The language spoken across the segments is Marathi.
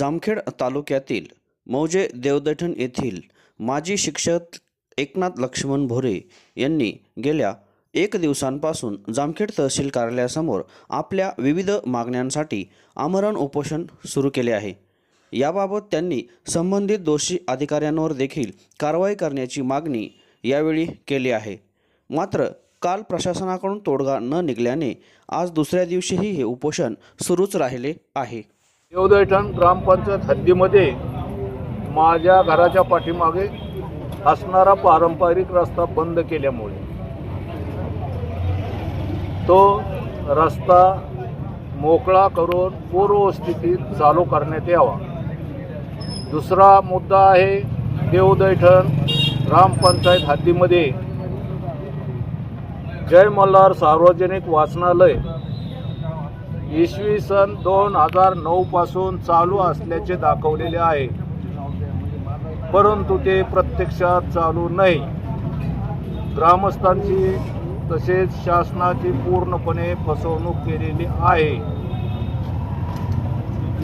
जामखेड तालुक्यातील मौजे देवदठण येथील माजी शिक्षक एकनाथ लक्ष्मण भोरे यांनी गेल्या एक दिवसांपासून जामखेड तहसील कार्यालयासमोर आपल्या विविध मागण्यांसाठी आमरण उपोषण सुरू केले आहे. याबाबत त्यांनी संबंधित दोषी अधिकाऱ्यांवर देखील कारवाई करण्याची मागणी यावेळी केली आहे. मात्र काल प्रशासनाकडून तोडगा न निघाल्याने आज दुसऱ्या दिवशीही हे उपोषण सुरूच राहिले आहे. देवदैठण ग्रामपंचायत हद्दीमध्ये माझ्या घराच्या पाठीमागे असणारा पारंपरिक रस्ता बंद केल्यामुळे तो रस्ता मोकळा करून पूर्वस्थितीत चालू करण्यात यावा. दुसरा मुद्दा आहे देवदैठण ग्रामपंचायत हद्दीमध्ये जय मल्हार सार्वजनिक वाचनालय इसवी सन दोन हजार नऊ पासून चालू असल्याचे दाखवलेले आहे. परंतु ते प्रत्यक्षात चालू नाही. ग्रामस्थांची तसेच शासनाची पूर्णपणे फसवणूक केलेली आहे.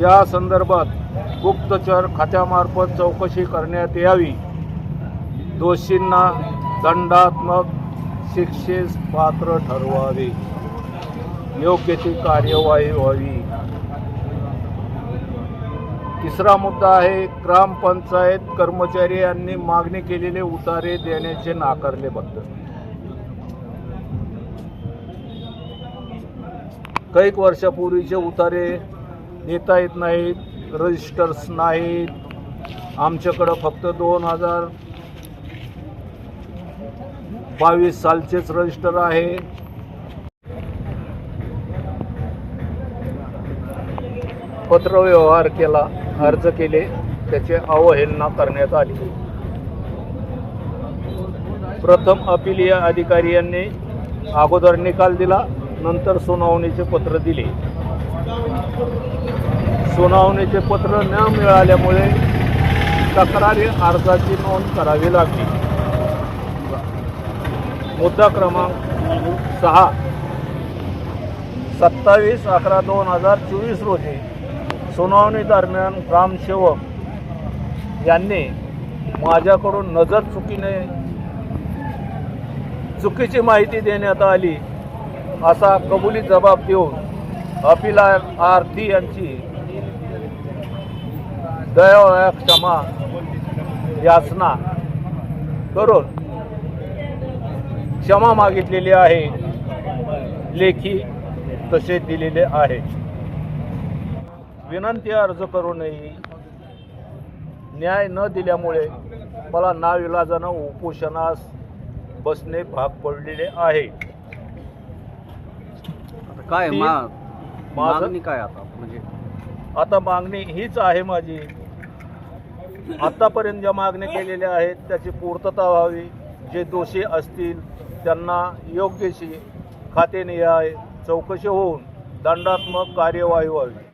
या संदर्भात गुप्तचर खात्यामार्फत चौकशी करण्यात यावी. दोषींना दंडात्मक शिक्षेस पात्र ठरवावे. योग्य ती कार्यवाही व्हावी. तिसरा मुद्दा आहे ग्रामपंचायत कर्मचारी यांनी मागणी केलेले उतारे देण्याचे नाकारले बद्दल कैक वर्षापूर्वीचे उतारे देता येत नाहीत रजिस्टर्स नाहीत. आमच्याकडं फक्त दोन हजार बावीस सालचेच रजिस्टर आहे. पत्रव्यवहार केला अर्ज केले त्याचे अवहेलना करण्यात आली. प्रथम अपिलीय अधिकारी यांनी अगोदर निकाल दिला नंतर सुनावणीचे पत्र दिले. सुनावणीचे पत्र न मिळाल्यामुळे तक्रारी अर्जाची नोंद करावी लागली. मुद्दा क्रमांक सहा. सत्तावीस अकरा दोन हजार चोवीस रोजी सुनावणी दरम्यान ग्रामसेवक यांनी माझ्याकडून नजर चुकीने चुकीची माहिती देण्यात आली असा कबुली जबाब देऊन अपिला आरती यांची दया क्षमा याचना करून क्षमा मागितलेली आहे लेखी तसे दिलेले आहे. विनंती अर्ज करूनही न्याय न दिल्यामुळे मला नाविलाजानं उपोषणास बसणे भाग पडलेले आहे. काय ती- मा माझं- मागणी काय आता? म्हणजे आता मागणी हीच आहे माझी. आतापर्यंत ज्या मागण्या केलेल्या आहेत त्याची पूर्तता व्हावी. जे दोषी असतील त्यांना योग्यशी खाते न्याय चौकशी होऊन दंडात्मक कार्यवाही व्हावी.